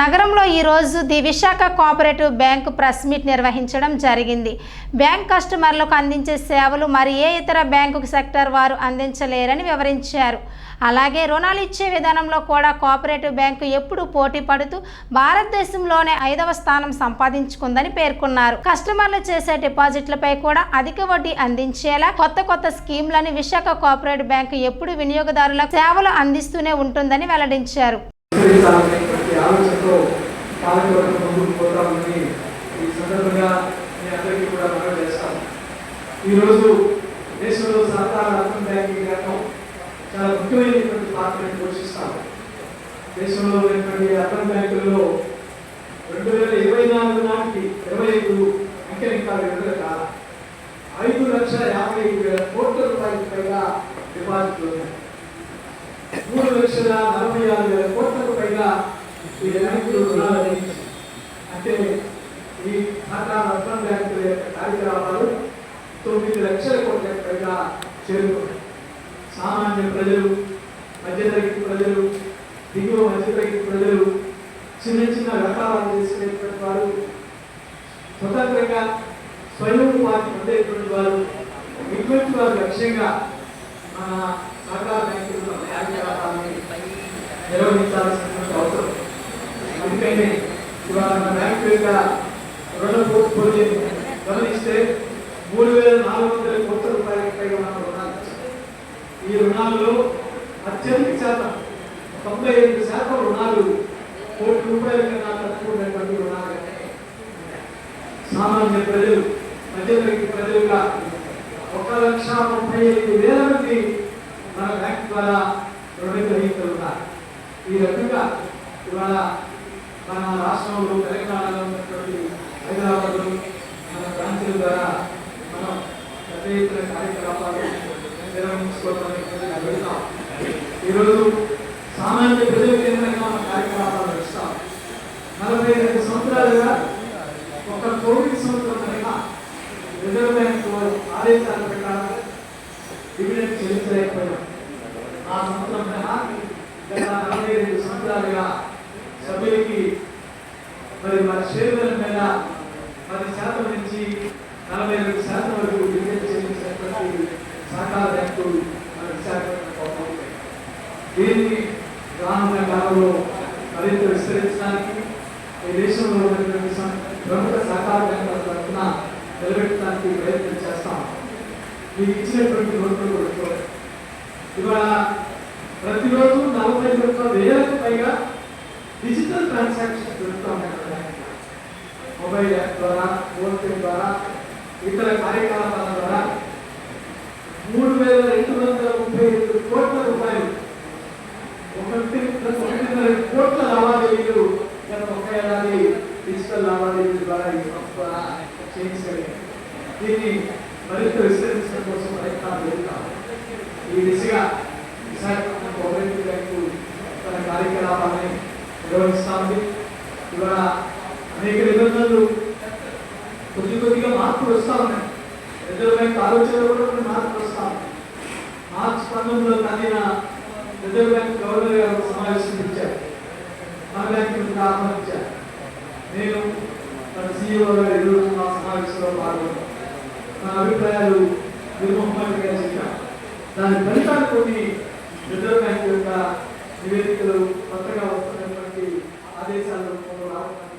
నగరంలో ఈరోజు the Visakha cooperative bank press meet నిర్వహించడం జరిగింది. బ్యాంక్ కస్టమర్లకు అందించే సేవలు మరి ఏ ఇతర బ్యాంకు సెక్టర్ వారు అందించలేరని వివరించారు. అలాగే రుణాలు ఇచ్చే విధానంలో కూడా కోఆపరేటివ్ బ్యాంకు ఎప్పుడు పోటీ పడుతూ భారతదేశంలోనే ఐదవ స్థానం సంపాదించుకుందని పేర్కొన్నారు. కస్టమర్లు చేసే డిపాజిట్లపై కూడా అధిక వడ్డీ అందించేలా కొత్త కొత్త స్కీమ్లను విశాఖ కోఆపరేటివ్ బ్యాంకు ఎప్పుడు వినియోగదారులకు సేవలు అందిస్తూనే ఉంటుందని వెల్లడించారు. స్వీకరించాలనేటువంటి ఆలోచనతో పాలకవర్గం ముందుకు పోతామని ఈ సందర్భంగా మీ అందరికీ కూడా మనం చేస్తాం. ఈరోజు దేశంలో సహకార అర్థం బ్యాంకింగ్ రంగం చాలా ముఖ్యమైనటువంటి పాత్రను పోషిస్తాం దేశంలో ఉన్నటువంటి అర్థం బ్యాంకుల్లో రెండు వేల ఇరవై నాలుగు నాటికి ఇరవై ఐదు అంకెలింకాలు విడుదల కాల. ఐదు లక్షల యాభై ఐదు వేల కోట్ల రూపాయలకు పైగా డిపాజిట్లు ఉన్నాయి. లక్షల నలభై ఆరు వేల కోట్లకు పైగా ఈ బ్యాంకులు రుణాలని అంటే ఈ ఖాతా అర్బన్ బ్యాంకుల యొక్క కార్యకలాపాలు తొమ్మిది లక్షల కోట్లకు పైగా చేరుకున్నాయి. సామాన్య ప్రజలు మధ్యతరగతి ప్రజలు దిగువ మధ్యతరగతి ప్రజలు చిన్న చిన్న వ్యాపారాలు చేసుకునేటువంటి వారు స్వతంత్రంగా స్వయం వారికి పొందేటువంటి వారు ఇటువంటి వారు లక్ష్యంగా మన సహకార బ్యాంకుల్లో కార్యకలాపాలని నిర్వహించాల్సినటువంటి అవసరం అందుకని ఇవాళ బ్యాంకు యొక్క రుణ పోర్ట్ఫోలియోని గమనిస్తే మూడు వేల నాలుగు వందల కోట్ల రూపాయల పైగా రుణాలు ఈ రుణాల్లో అత్యధిక శాతం తొంభై ఎనిమిది శాతం రుణాలు కోటి రూపాయల కన్నా తక్కువ ఉన్నటువంటి రుణాలు సామాన్య ప్రజలు మధ్యతరగతి ప్రజలుగా ఒక లక్ష ముప్పై ఐదు వేల మంది మన బ్యాంక్ ద్వారా రుణ గ్రహీతలు ఈ రకంగా ఇవాళ మన రాష్ట్రంలో తెలంగాణలో ఉన్నటువంటి హైదరాబాద్లో మన బ్రాంచ్ల ద్వారా మనం పెద్ద ఎత్తున కార్యకలాపాలు నిర్వహించుకోవడానికి వెళ్తాం ఈరోజు సామాన్య ప్రజల కేంద్రంగా మన కార్యకలాపాలు నడుస్తాం నలభై రెండు సంవత్సరాలుగా ఒక కోవిడ్ సంవత్సరం కనుక రిజర్వ్ బ్యాంక్ ఆదేశాలు ఆ సంవత్సరం గత నలభై సంవత్సరాలుగా సభ్యులకి మరి మన షేర్ల మీద పది శాతం నుంచి నలభై రెండు శాతం వరకు డివిడెండ్ చెల్లించినటువంటి సహకార బ్యాంకు మన విశాఖపట్నం దీన్ని రానున్న కాలంలో మరింత విస్తరించడానికి ఈ దేశంలో ఉన్నటువంటి ప్రముఖ సహకార బ్యాంకుల తరఫున నిలబెట్టడానికి ప్రయత్నం చేస్తాం. మీకు ఇచ్చినటువంటి నోట్లు కూడా ఇవాళ ప్రతిరోజు నలభై రూపాయలు వేలకు పైగా డిజిటల్ ట్రాన్సాక్షన్స్ జరుగుతూ ఉంటాయి మొబైల్ యాప్ ద్వారా ఫోన్ పే ద్వారా ఇతర కార్యకలాపాల ద్వారా మూడు వేల రెండు వందల ముప్పై ఐదు కోట్ల రూపాయలు ఒకటి ఒకటిన్నర కోట్ల లావాదేవీలు గత ఒక ఏడాది డిజిటల్ లావాదేవీల ద్వారా ఈ సంస్థ ద్వారా దీన్ని మరింత విస్తరించడం కోసం ప్రయత్నాలు జరుగుతాం ఈ దిశగా విశాఖపట్నం కోఆపరేటివ్ బ్యాంకు తన కార్యకలాపాలని నిర్వహిస్తామండి. ఇవాళ అనేక నిబంధనలు కొద్ది కొద్దిగా మార్పులు వస్తూ ఉన్నాయి. రిజర్వ్ బ్యాంక్ ఆలోచనలు కూడా కొన్ని మార్పులు వస్తూ ఉన్నాయి. మార్చి పంతొమ్మిదిలో కలిగిన రిజర్వ్ బ్యాంక్ గవర్నర్ గారు సమావేశం ఇచ్చారు. మన బ్యాంక్ ఆహ్వానించారు. నేను మన సీఈఓ గారు ఎదురు మా సమావేశంలో పాల్గొన్నాను. నా అభిప్రాయాలు నిర్మోహమాటంగా చెప్పాను. దాని ఫలితాలు కొన్ని రిజర్వ్ బ్యాంక్ యొక్క నివేదికలు కొత్తగా వస్తున్నటువంటి ఆదేశాల రూపంలో రావడానికి